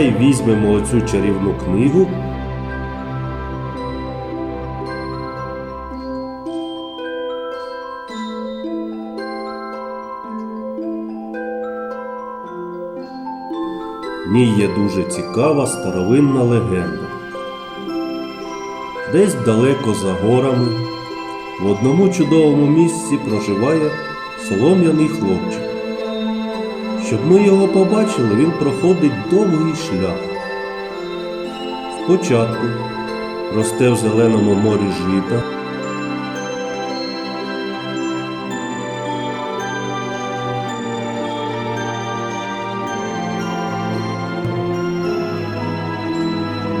Давай візьмемо оцю чарівну книгу. В є дуже цікава старовинна легенда. Десь далеко за горами, в одному чудовому місці проживає солом'яний хлопчик. Щоб ми його побачили, він проходить довгий шлях. Спочатку росте в зеленому морі жита,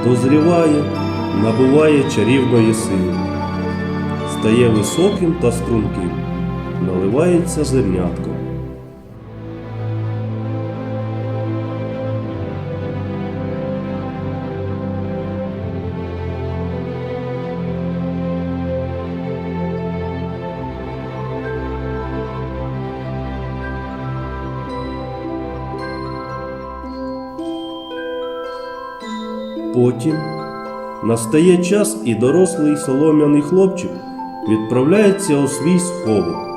дозріває, набуває чарівної сили, стає високим та струнким, наливається зернятком. Потім настає час, і дорослий солом'яний хлопчик відправляється у свій сховок.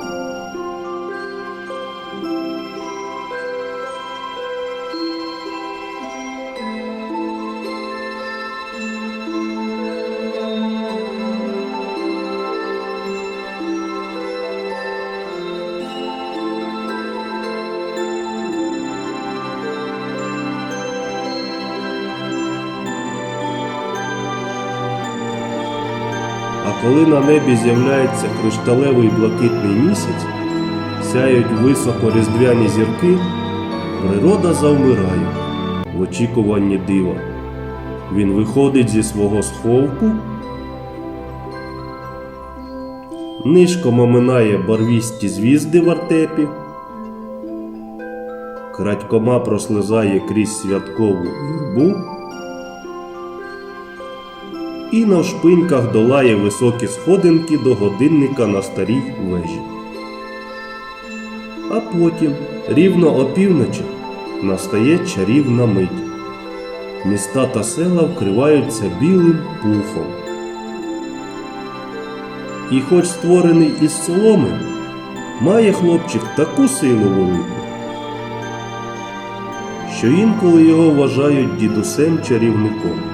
А коли на небі з'являється кришталевий блакитний місяць, сяють високо різдвяні зірки, природа завмирає в очікуванні дива. Він виходить зі свого сховку, нишком оминає барвісті звізди в артепі, крадькома прослизає крізь святкову юрбу і на шпиньках долає високі сходинки до годинника на старій вежі. А потім, рівно опівночі, настає чарівна мить. Міста та села вкриваються білим пухом. І хоч створений із соломи, має хлопчик таку силу велику, що інколи його вважають дідусем чарівником.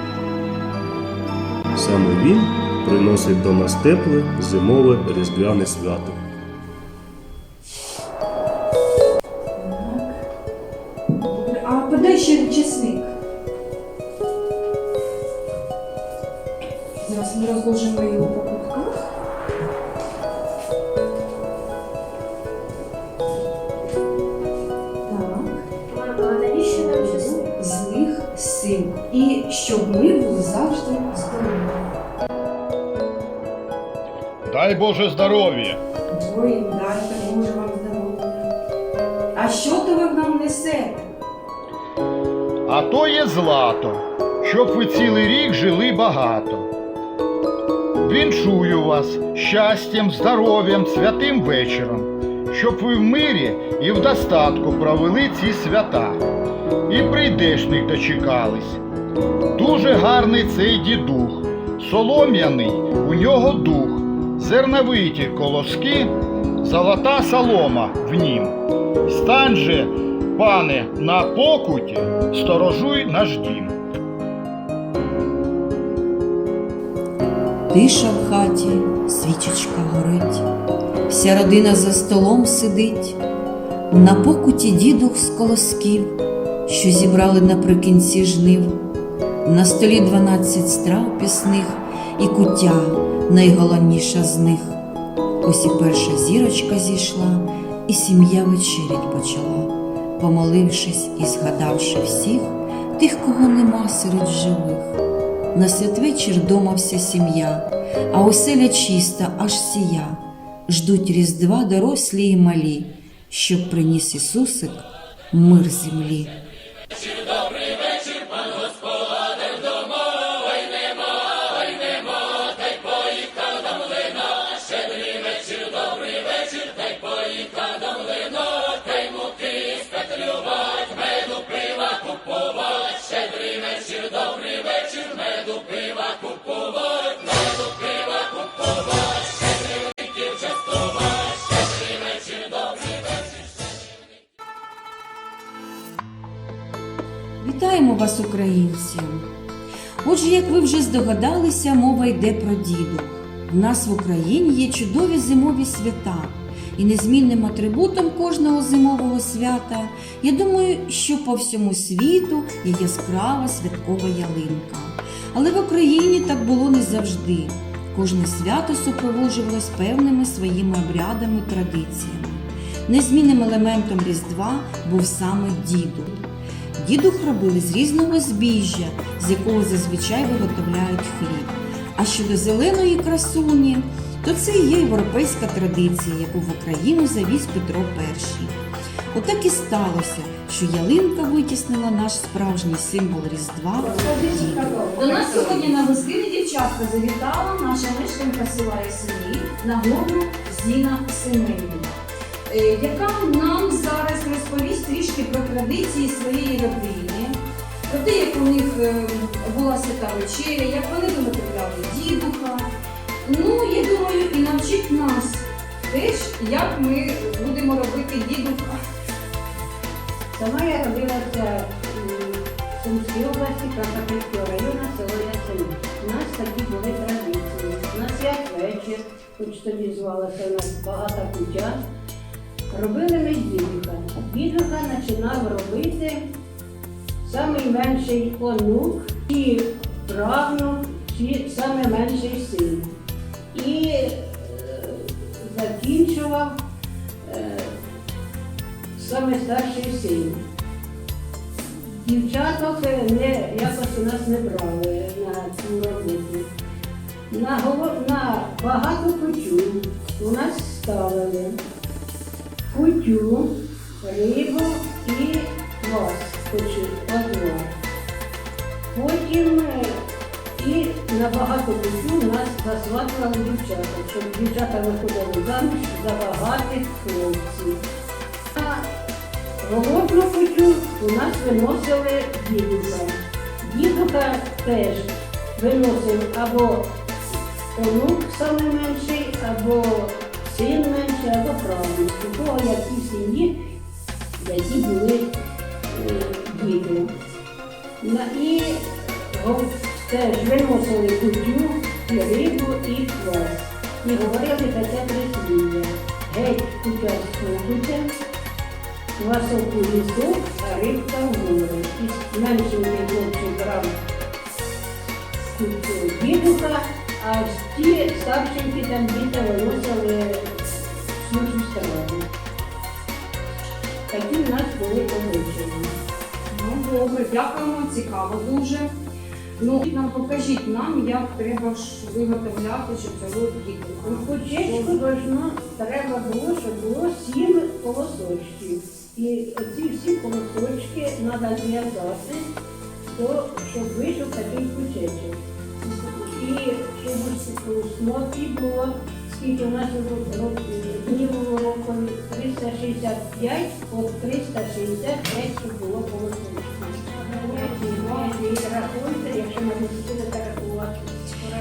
Саме він приносить до нас тепле зимове різдвяне свято. А подай ще чесник. Зараз ми розложимо його Сил. І щоб ми були завжди здорові. Дай Боже здоров'я! Ой, дайте Боже вам здоров'я. А що то ви нам несете? А то є злато, щоб ви цілий рік жили багато. Віншую вас щастям, здоров'ям, святим вечором, щоб ви в мирі і в достатку провели ці свята, і прийдешних дочекались. Дуже гарний цей дідух, солом'яний у нього дух, зерновиті колоски, золота солома в нім. Стань же, пане, на покуті, сторожуй наш дім. Тиша в хаті, свічечка горить, вся родина за столом сидить, на покуті дідух з колосків, що зібрали наприкінці жнив, на столі дванадцять страв пісних і куття найголовніша з них. Ось і перша зірочка зійшла, і сім'я вечерять почала, помолившись і згадавши всіх, тих, кого нема серед живих. На святвечір дома вся сім'я, а оселя чиста, аж сія. Ждуть Різдва дорослі і малі, щоб приніс Ісусик мир землі. Вас, українці! Отже, як ви вже здогадалися, мова йде про дідух. В нас в Україні є чудові зимові свята, і незмінним атрибутом кожного зимового свята, я думаю, що по всьому світу є яскрава святкова ялинка. Але в Україні так було не завжди. Кожне свято супроводжувалось певними своїми обрядами, традиціями. Незмінним елементом Різдва був саме дідух. Дідух робили з різного збіжжя, з якого зазвичай виготовляють хліб. А щодо зеленої красуні, то це є європейська традиція, яку в Україну завіз Петро І. Отак і сталося, що ялинка витіснила наш справжній символ Різдва. До нас сьогодні на гостини дівчатка завітала наша мешканка села Ясені Нагорну Зіна Семенівна, яка нам зараз розповість трішки про традиції своєї родини, про те, як у них е, була свята вечеря, як вони виготовляли дідуха. Ну, я думаю, і навчить нас теж, як ми будемо робити дідуха. Сама я родилася в Сумській області, Красопільського району, село Ясені. У нас такі були традиції. У нас як вечір, хоч тоді звалася у нас багата кутя. Робили ми дідуха. Дідуха починав робити самий менший онук, чи правнук, чи самий менший син. І е, закінчував е, саме старший син. Дівчаток е, не, якось у нас не брали на цю роботу. На, на багату кутю у нас ставили кутю, рибу і кочі, одвар. Потім і на багату кутю нас засватували дівчата, щоб дівчата виходили заміж за багатих хлопців. На Голодну кутю у нас виносили дідуха. Дідуха теж виносив або онук саме менший, або син менший, або правнук. У кого які сім'ї, які були е, діти. І теж виносили кутю, і рибу, і квас. І говорили таке прислів'я. Геть кутя слухайте, Квасок у лісу, а рибка в море. І меншенький хлопчик брав дідуха, а ті старшенькі там діти виносили служу страву. Такі в нас були обичаї. Ну, добре, дякуємо, цікаво дуже. Ну, нам покажіть нам, як треба ж виготовляти, щоб цього дідуха. У кучечку должно, треба було, щоб було сім полосочків. І ці всі полосочки треба зв'язати, то, щоб вийшов такий кучечок. І щоб у смотрі було, скільки у нас ро- 365, от 365, щоб було рахувати.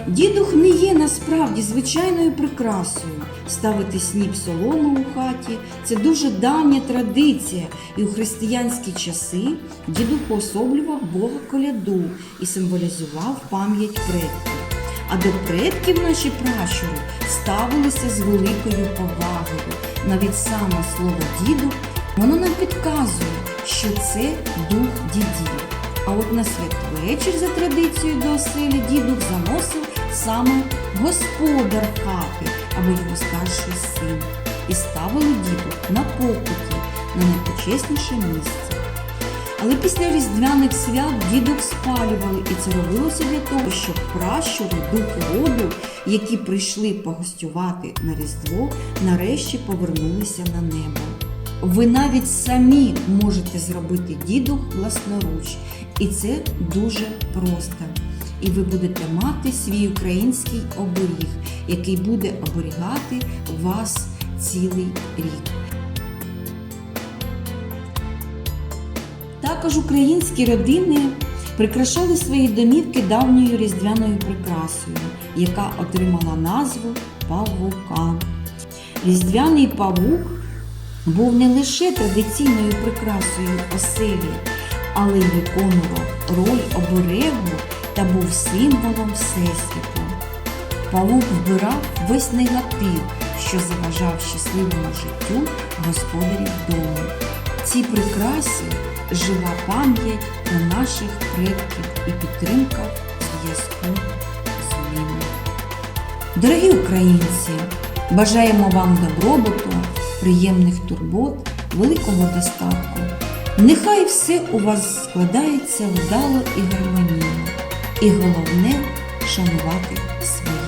Дідух не є насправді звичайною прикрасою. Ставити сніп солому у хаті це дуже давня традиція, і у християнські часи дідух уособлював Бога коляду і символізував пам'ять предків. А до предків наші пращури ставилися з великою повагою. Навіть саме слово діду воно нам підказує, що це дух дідів. А от на святвечір за традицією до оселі діду заносив саме господар хати або його старший син. І ставили діду на покуті, на найпочесніше місце. Але після різдвяних свят дідух спалювали, і це робилося для того, щоб пращури духи роду, які прийшли погостювати на Різдво, нарешті повернулися на небо. Ви навіть самі можете зробити дідух власноруч, і це дуже просто. І ви будете мати свій український оберіг, який буде оберігати вас цілий рік. Також українські родини прикрашали свої домівки давньою різдвяною прикрасою, яка отримала назву павука. Різдвяний павук був не лише традиційною прикрасою оселі, але й виконував роль оберегу та був символом Всесвіту. Павук вбирав весь негатив, що заважав щасливому життю господарів дому. Ці прикрасі жива пам'ять про наших предків і підтримка зв'язку з ними. Дорогі українці, бажаємо вам добробуту, приємних турбот, великого достатку. Нехай все у вас складається вдало і гармонійно. І головне шанувати світ.